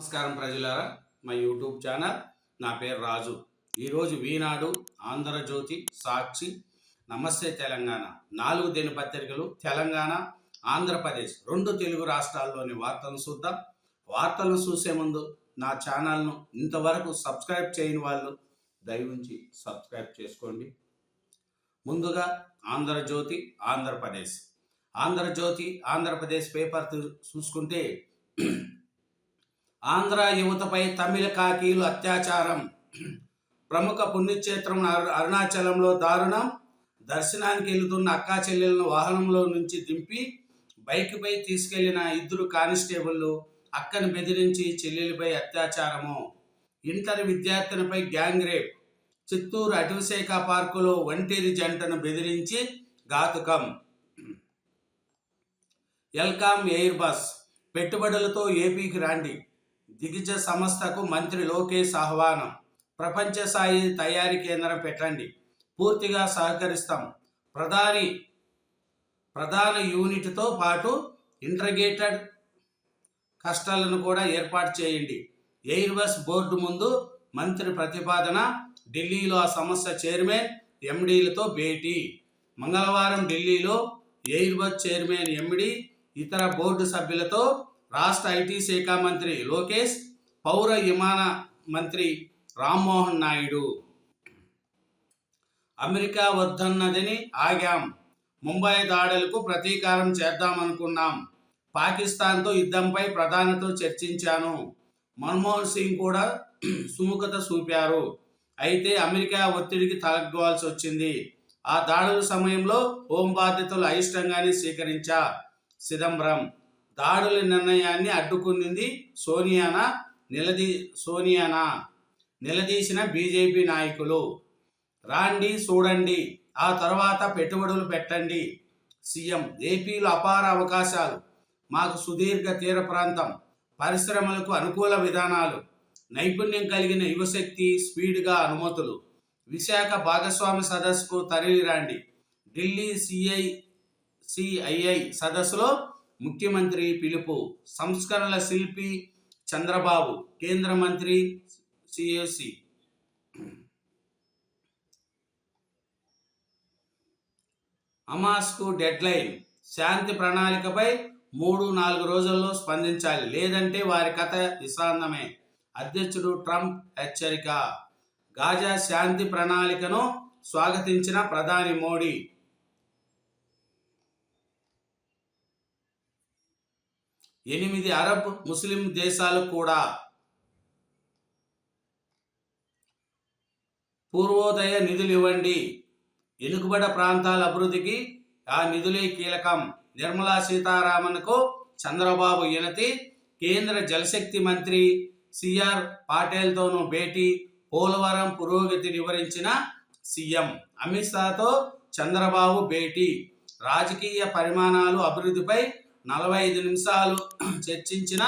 నమస్కారం ప్రజలారా మా యూట్యూబ్ ఛానల్. నా పేరు రాజు. ఈరోజు వీనాడు ఆంధ్రజ్యోతి సాక్షి. నమస్తే తెలంగాణ. నాలుగు దినపత్రికలు తెలంగాణ ఆంధ్రప్రదేశ్. రెండు తెలుగు రాష్ట్రాల్లోని వార్తలను చూద్దాం. వార్తలను చూసే ముందు నా ఛానల్ను ఇంతవరకు సబ్స్క్రైబ్ చేయని వాళ్ళు దయవుంచి సబ్స్క్రైబ్ చేసుకోండి. ముందుగా ఆంధ్రజ్యోతి ఆంధ్రప్రదేశ్. ఆంధ్రజ్యోతి ఆంధ్రప్రదేశ్ పేపర్ చూ- చూసుకుంటే ఆంధ్ర యువతపై తమిళ కాకీలు అత్యాచారం. ప్రముఖ పుణ్యక్షేత్రం అరు- అరుణాచలంలో దారుణం. దర్శనానికి వెళుతున్న అక్కా చెల్లెలను వాహనంలో నుంచి దింపి బైక్పై తీసుకెళ్ళిన ఇద్దరు కానిస్టేబుళ్ళు అక్కను బెదిరించి చెల్లెలిపై అత్యాచారము. ఇంటర్ విద్యార్థినిపై గ్యాంగ్ రేప్. చిత్తూరు అటవీశాఖ పార్కులో ఒంటేరి జంటను బెదిరించి ఘాతుకం. ఎల్కామ్ ఎయిర్ బస్. పెట్టుబడులతో ఏపీకి రాండి. దిగ్గజ సంస్థకు మంత్రి లోకేష్ ఆహ్వానం. ప్రపంచ స్థాయి తయారీ కేంద్రం పెట్టండి. పూర్తిగా సహకరిస్తాం. ప్రధాని ప్రధాన యూనిట్తో పాటు ఇంటర్గేటెడ్ కష్టాలను కూడా ఏర్పాటు చేయండి. ఎయిర్ బస్ బోర్డు ముందు మంత్రి ప్రతిపాదన ఢిల్లీలో ఆ సంస్థ చైర్మన్ ఎండీలతో భేటీ. మంగళవారం ఢిల్లీలో ఎయిర్ బస్ చైర్మన్ ఎండి ఇతర బోర్డు సభ్యులతో రాష్ట్ర ఐటీ శాఖ మంత్రి లోకేష్ పౌర విమాన మంత్రి రామ్మోహన్ నాయుడు. అమెరికా వద్దన్నదని ఆగాం. ముంబై దాడులకు ప్రతీకారం చేద్దామనుకున్నాం. పాకిస్తాన్తో యుద్ధంపై ప్రధానితో చర్చించాను. మన్మోహన్ సింగ్ కూడా సుముఖత చూపారు. అయితే అమెరికా ఒత్తిడికి తలగ్గాల్సి వచ్చింది. ఆ దాడుల సమయంలో హోం బాధ్యతలు అయిష్టంగానే స్వీకరించా. చిదంబరం దాడుల నిర్ణయాన్ని అడ్డుకుంది సోనియానా? నిలదీ సోనియానా? నిలదీసిన బీజేపీ నాయకులు. రాండి చూడండి. ఆ తర్వాత పెట్టుబడులు పెట్టండి. సీఎం ఏపీలో అపార అవకాశాలు. మాకు సుదీర్ఘ తీర ప్రాంతం. పరిశ్రమలకు అనుకూల విధానాలు. నైపుణ్యం కలిగిన యువశక్తి స్పీడ్గా అనుమతులు. విశాఖ భాగస్వామి సదస్సుకు తరలిరాండి ఢిల్లీ సిఐ సిఐఐ సదస్సులో ముఖ్యమంత్రి పిలుపు. సంస్కరణల శిల్పి చంద్రబాబు కేంద్ర మంత్రి సిఎసి అమాస్కు డెడ్లైన్ శాంతి ప్రణాళికపై మూడు నాలుగు రోజుల్లో స్పందించాలి. లేదంటే వారి కథ విశాంతమే అధ్యక్షుడు ట్రంప్ హెచ్చరిక. గాజా శాంతి ప్రణాళికను స్వాగతించిన ప్రధాని మోడీ. ఎనిమిది అరబ్ ముస్లిం దేశాలు కూడా పూర్వోదయ నిధులు ఇవ్వండి. ఎలుగుబడ ప్రాంతాల అభివృద్ధికి ఆ నిధులే కీలకం. నిర్మలా సీతారామన్కు చంద్రబాబు ఎనతి కేంద్ర జలశక్తి మంత్రి సిఆర్ పాటేల్తోనూ భేటీ పోలవరం పురోగతి వివరించిన సీఎం అమిత్ షాతో చంద్రబాబు భేటీ. రాజకీయ పరిమాణాలు అభివృద్ధిపై నలభై ఐదు నిమిషాలు చర్చించిన